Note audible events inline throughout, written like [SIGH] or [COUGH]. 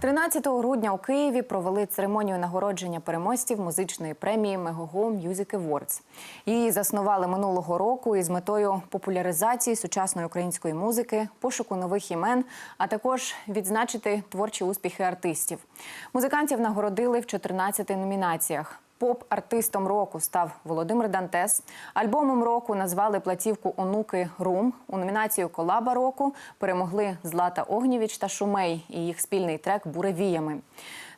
13 грудня у Києві провели церемонію нагородження переможців музичної премії Мегого Music Awards. Її заснували минулого року із метою популяризації сучасної української музики, пошуку нових імен, а також відзначити творчі успіхи артистів. Музикантів нагородили в 14 номінаціях. Поп-артистом року став Володимир Дантес. Альбомом року назвали платівку Онуки Рум. У номінацію Колаба року перемогли Злата Огнєвіч та Шумей і їх спільний трек Буревіями.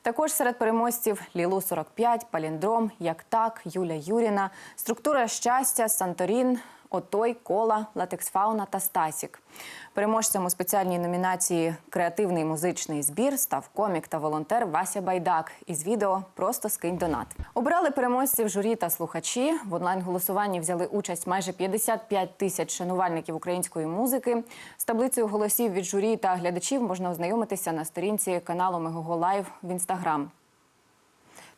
Також серед переможців Лілу 45, Паліндром, Як так, Юля Юріна, Структура щастя, Санторін, Отой, Кола, Латекс Фауна та Стасік. Переможцем у спеціальній номінації Креативний музичний збір став комік та волонтер Вася Байдак із відео Просто скинь донат. Обирали переможців журі та слухачі. В онлайн-голосуванні взяли участь майже 55 тисяч шанувальників української музики. З таблицею голосів від журі та глядачів можна ознайомитися на сторінці каналу Мегого Лайв в інстаграм.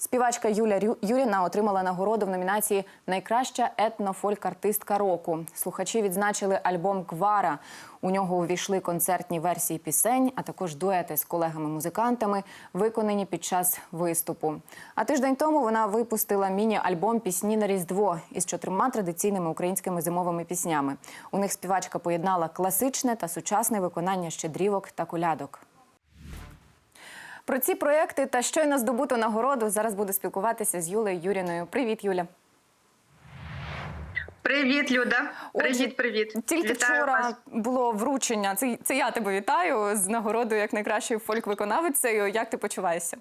Співачка Юля Юріна отримала нагороду в номінації Найкраща етно-фольк-артистка року. Слухачі відзначили альбом Квара. У нього увійшли концертні версії пісень, а також дуети з колегами-музикантами, виконані під час виступу. А тиждень тому вона випустила міні-альбом Пісні на Різдво із чотирма традиційними українськими зимовими піснями. У них співачка поєднала класичне та сучасне виконання щедрівок та колядок. Про ці проекти та щойно здобуту нагороду зараз буду спілкуватися з Юлею Юріною. Привіт, Юля. Привіт, Люда. Привіт, привіт. Тільки Вітаю вчора вас. було вручення. Це, це я тебе вітаю з нагородою як найкращою фольк-виконавицею. Як ти почуваєшся?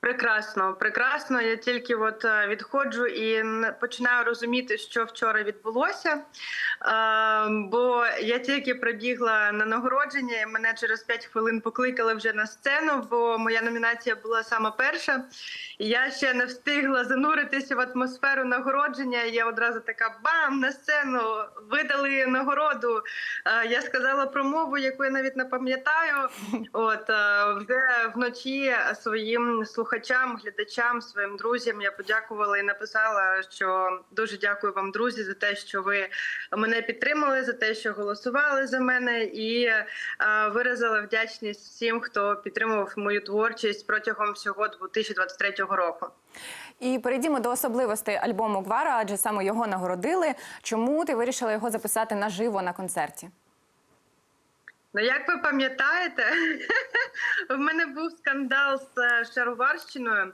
Прекрасно, прекрасно. Я тільки от е, відходжу і починаю розуміти, що вчора відбулося. Е, бо я тільки прибігла на нагородження, і мене через 5 хвилин покликали вже на сцену, бо моя номінація була сама перша. І я ще не встигла зануритися в атмосферу нагородження. Я одразу така бам на сцену видали нагороду. Е, Я сказала промову, яку я навіть не пам'ятаю. [LAUGHS] От вже вночі своїм слухачам, глядачам, своїм друзям я подякувала і написала, що дуже дякую вам, друзі, за те, що ви мене підтримали, за те, що голосували за мене, і виразила вдячність всім, хто підтримував мою творчість протягом всього 2023 року. І перейдімо до особливостей альбому Гвара, адже саме його нагородили. Чому ти вирішила його записати наживо на концерті? Ну, як ви пам'ятаєте, [LAUGHS] в мене був скандал з е, шароварщиною,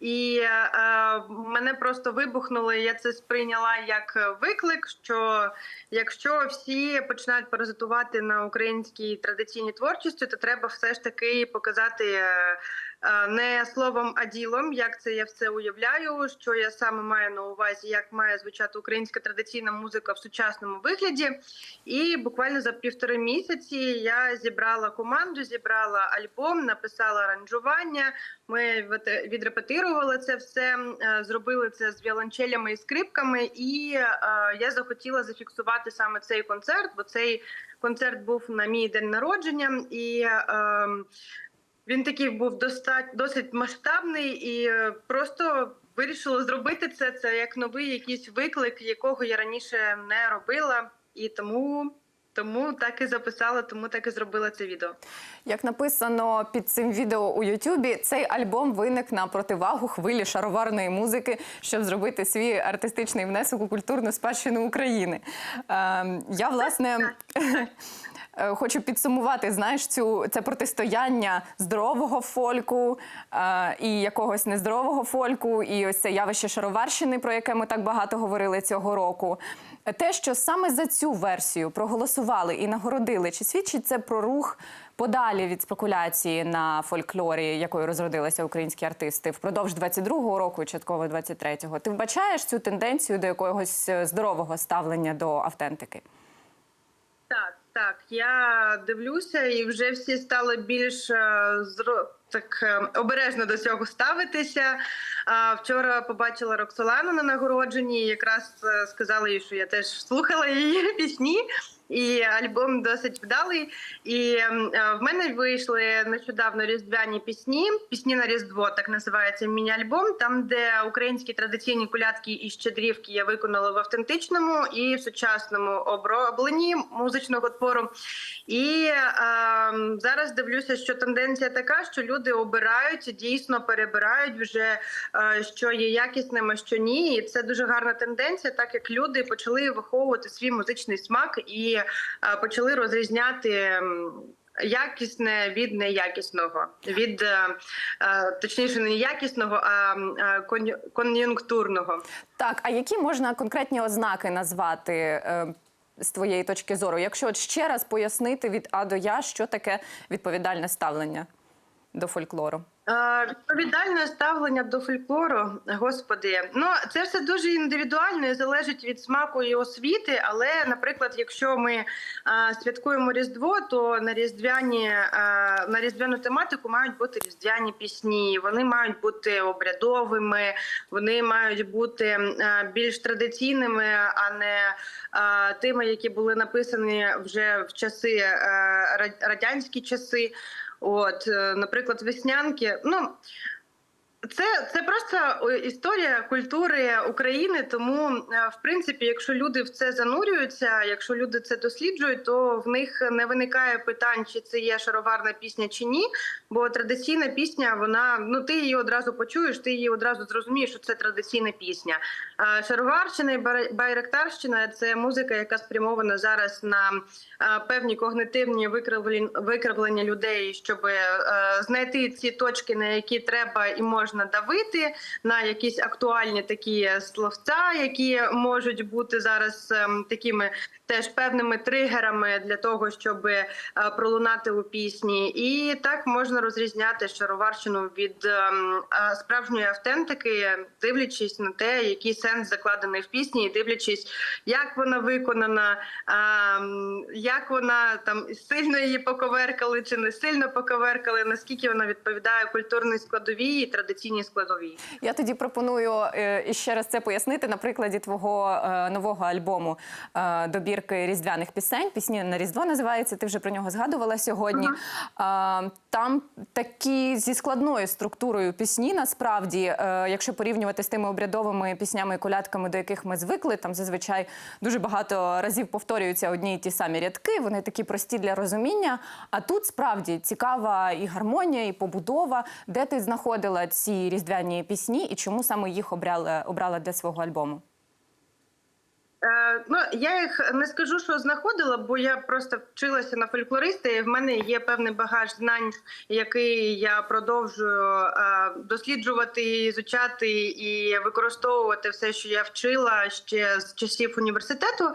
і е, мене просто вибухнуло. і Я це сприйняла як виклик. Що якщо всі починають паразитувати на українській традиційній творчості, то треба все ж таки показати. е, е, Не словом, а ділом, як це я все уявляю, що я саме маю на увазі, як має звучати українська традиційна музика в сучасному вигляді. І буквально за півтори місяці я зібрала команду, зібрала альбом, написала аранжування. Ми відрепетирували це все, е, зробили це з віолончелями і скрипками. І е, я захотіла зафіксувати саме цей концерт, бо цей концерт був на мій день народження і. Е, він такий був достать, досить масштабний і е, просто вирішила зробити це. Це як новий якийсь виклик, якого я раніше не робила, і тому, тому так і записала, тому так і зробила це відео. Як написано під цим відео у Ютубі, цей альбом виник на противагу хвилі шароварної музики, щоб зробити свій артистичний внесок у культурну спадщину України. Ем, я власне. [LAUGHS] е, Хочу підсумувати, знаєш, цю це протистояння здорового фольку е, і якогось нездорового фольку, і ось це явище шароварщини, про яке ми так багато говорили цього року. Те, що саме за цю версію проголосували і нагородили, чи свідчить це про рух подалі від спекуляції на фольклорі, якою розродилися українські артисти впродовж 22-го року частково 23-го? Ти вбачаєш цю тенденцію до якогось е, здорового ставлення до автентики? Так, так. Я дивлюся, і вже всі стали більш е, так е, обережно до цього ставитися. Вчора побачила Роксолану на нагородженні. і Якраз е, сказала їй, що я теж слухала її [LAUGHS] пісні. І альбом досить вдалий. І е, в мене вийшли нещодавно різдвяні пісні. Пісні на Різдво, так називається міні-альбом, там, де українські традиційні колядки і щедрівки я виконала в автентичному і в сучасному обробленні музичного твору. І ем, зараз дивлюся, що тенденція така, що люди обирають, дійсно перебирають вже, е, що є якісним, а що ні. І це дуже гарна тенденція, так як люди почали виховувати свій музичний смак і е, почали розрізняти. Якісне від неякісного, від е, е, точніше не якісного, а е, кон'юнктурного. Так, а які можна конкретні ознаки назвати е, з твоєї точки зору? Якщо от ще раз пояснити від А до Я, що таке відповідальне ставлення до фольклору? Відповідальне ставлення до фольклору, господи, ну це все дуже індивідуально і залежить від смаку і освіти. Але, наприклад, якщо ми е, святкуємо Різдво, то на різдвяні е, на різдвяну тематику мають бути різдвяні пісні. Вони мають бути обрядовими, вони мають бути е, більш традиційними, а не е, тими, які були написані вже в часи ра- радянські часи. От, е, наприклад, веснянки. Ну це, це просто е, історія культури України. Тому, е, в принципі, якщо люди в це занурюються, якщо люди це досліджують, то в них не виникає питань, чи це є шароварна пісня чи ні. Бо традиційна пісня, вона ну ти її одразу почуєш, ти її одразу зрозумієш, що це традиційна пісня. Шароварщина і Байрактарщина це музика, яка спрямована зараз на е, певні когнитивні викривлення людей, щоб е, знайти ці точки, на які треба і можна давити, на якісь актуальні такі словця, які можуть бути зараз ем, такими теж певними тригерами для того, щоб е, пролунати у пісні. І так можна розрізняти шароварщину від ем, справжньої автентики, дивлячись на те, який сенс закладений в пісні, і дивлячись, як вона виконана, ем, як вона там сильно її поковеркали чи не сильно поковеркали, наскільки вона відповідає культурній складовій і традиційній складовій. Я тоді пропоную е, іще раз це пояснити на прикладі твого е, нового альбому е, добірки різдвяних пісень. Пісні на Різдво називається. Ти вже про нього згадувала сьогодні. Е, Там такі зі складною структурою пісні, насправді, якщо порівнювати з тими обрядовими піснями і колядками, до яких ми звикли, там зазвичай дуже багато разів повторюються одні й ті самі рядки. Вони такі прості для розуміння. А тут справді цікава і гармонія, і побудова. Де ти знаходила ці різдвяні пісні і чому саме їх обрала, обрала для свого альбому? Е, ну я їх не скажу, що знаходила, бо я просто вчилася на фольклориста, і в мене є певний багаж знань, який я продовжую е, досліджувати, ізучати і використовувати все, що я вчила ще з часів університету.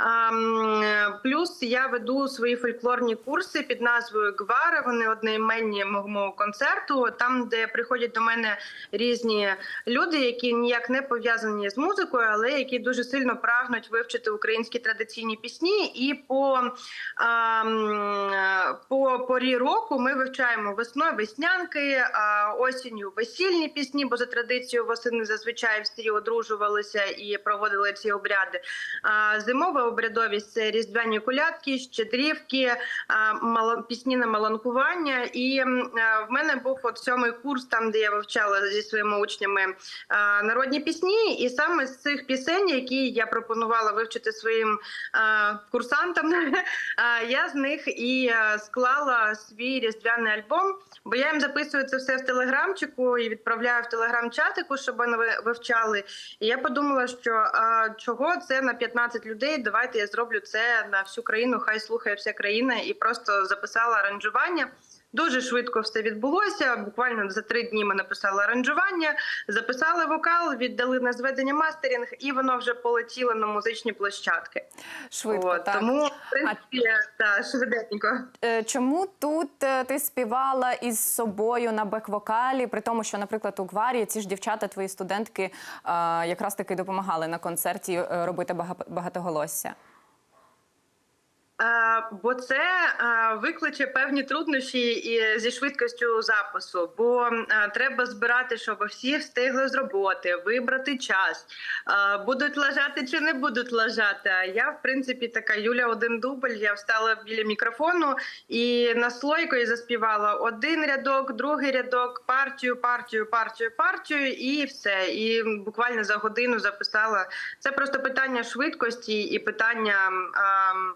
Ем, Плюс я веду свої фольклорні курси під назвою Гвара. Вони одноіменні мого концерту, там, де приходять до мене різні люди, які ніяк не пов'язані з музикою, але які дуже сильно прагнуть вивчити українські традиційні пісні. І по, ем, по порі року ми вивчаємо весною веснянки, осінню весільні пісні, бо за традицією восени зазвичай всі одружувалися і проводили ці обряди. Зимова обрядовість це різдвяні колядки, щедрівки, а, пісні на маланкування. І в мене був от сьомий курс, там де я вивчала зі своїми учнями народні пісні. І саме з цих пісень, які я пропонувала вивчити своїм курсантам, [LAUGHS] я з них і склала свій різдвяний альбом. Бо я їм записую це все в телеграмчику і відправляю в телеграм-чатику, щоб вони вивчали. І я подумала, що а, чого це на 15 людей? Давайте я зроблю це на всю країну. Хай слухає вся країна, і просто записала аранжування. Дуже швидко все відбулося. Буквально за три дні ми написали аранжування, записали вокал, віддали на зведення мастерінг, і воно вже полетіло на музичні площадки. Швидко, От, так. Тому в принципі, та швиденько. Е, Чому тут е, ти співала із собою на бек-вокалі, при тому, що, наприклад, у Гварі ці ж дівчата, твої студентки, е, якраз таки допомагали на концерті робити бага- багатоголосся? Е, Бо це е, викличе певні труднощі і зі швидкістю запису. Бо е, треба збирати, щоб всі встигли з роботи, вибрати час, е, будуть лажати чи не будуть лажати. А я, в принципі, така Юля, один дубль. Я встала біля мікрофону і на наслойкою заспівала один рядок, другий рядок, партію, партію, партію, партію, і все. І буквально за годину записала. Це просто питання швидкості і питання. ем,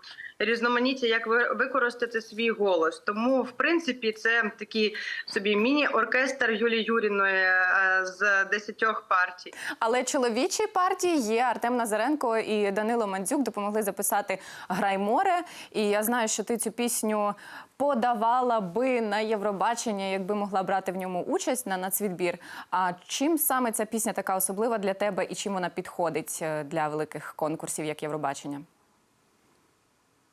Різноманіття, як ви- використати свій голос. Тому, в принципі, це такий собі міні-оркестр Юлії Юріної е, з десятьох партій. Але чоловічі партії є Артем Назаренко і Данило Мандзюк допомогли записати Грай море. І я знаю, що ти цю пісню подавала би на Євробачення, якби могла брати в ньому участь на нацвідбір. А чим саме ця пісня така особлива для тебе і чим вона підходить е, для великих конкурсів, як Євробачення?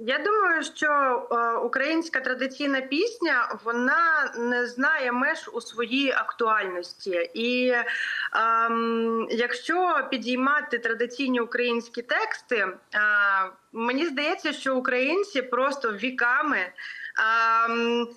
Я думаю, що е, українська традиційна пісня вона не знає меж у своїй актуальності. І ем, якщо підіймати традиційні українські тексти, е, мені здається, що українці просто віками. ем,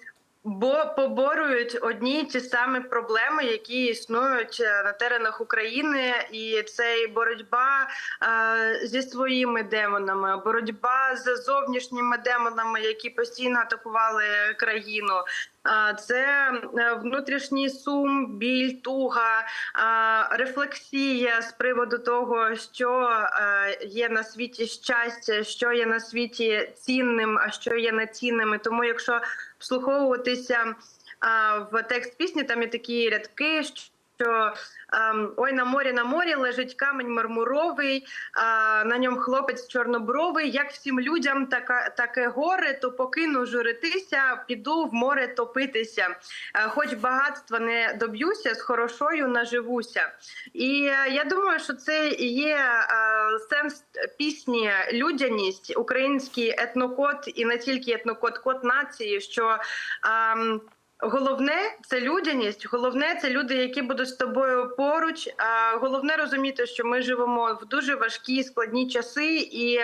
Бо поборюють одні ті самі проблеми, які існують е, на теренах України, і це і боротьба е, зі своїми демонами, боротьба з зовнішніми демонами, які постійно атакували країну. Це е, внутрішній сум, біль, туга, рефлексія з приводу того, що е, є на світі щастя, що є на світі цінним, а що є нецінним. Тому, якщо вслуховуватися в текст пісні, там є такі рядки, що ем, ой, на морі, на морі лежить камінь мармуровий, на ньому хлопець чорнобровий. Як всім людям така, таке горе, то покину журитися, піду в море топитися. Хоч багатства не доб'юся, з хорошою наживуся. І е, я думаю, що це є е, сенс пісні людяність, український етнокод і не тільки етнокод, код нації, що Головне це людяність. Головне це люди, які будуть з тобою поруч. А головне розуміти, що ми живемо в дуже важкі складні часи, і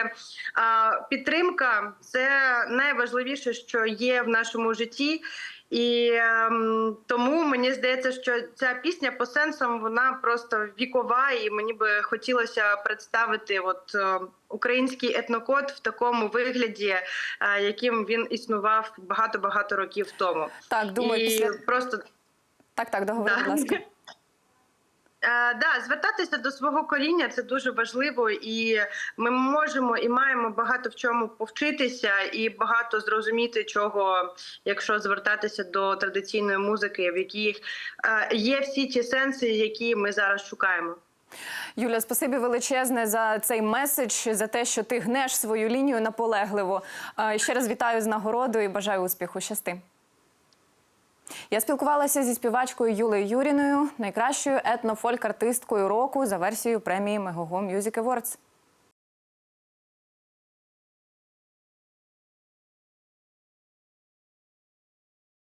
а, підтримка це найважливіше, що є в нашому житті. І ем, тому мені здається, що ця пісня по сенсам вона просто вікова, і мені би хотілося представити от е, український етнокод в такому вигляді, е, яким він існував багато багато років тому. Так, думаю, і після просто так, так, договори, будь ласка. Е, да, звертатися до свого коріння це дуже важливо, і ми можемо і маємо багато в чому повчитися, і багато зрозуміти, чого, якщо звертатися до традиційної музики, в яких е, є всі ті сенси, які ми зараз шукаємо. Юля, спасибі величезне за цей меседж, за те, що ти гнеш свою лінію наполегливо. Е, Ще раз вітаю з нагородою і бажаю успіху. Щасти. Я спілкувалася зі співачкою Юлею Юріною, найкращою етнофольк-артисткою року за версією премії Мегого Music Awards.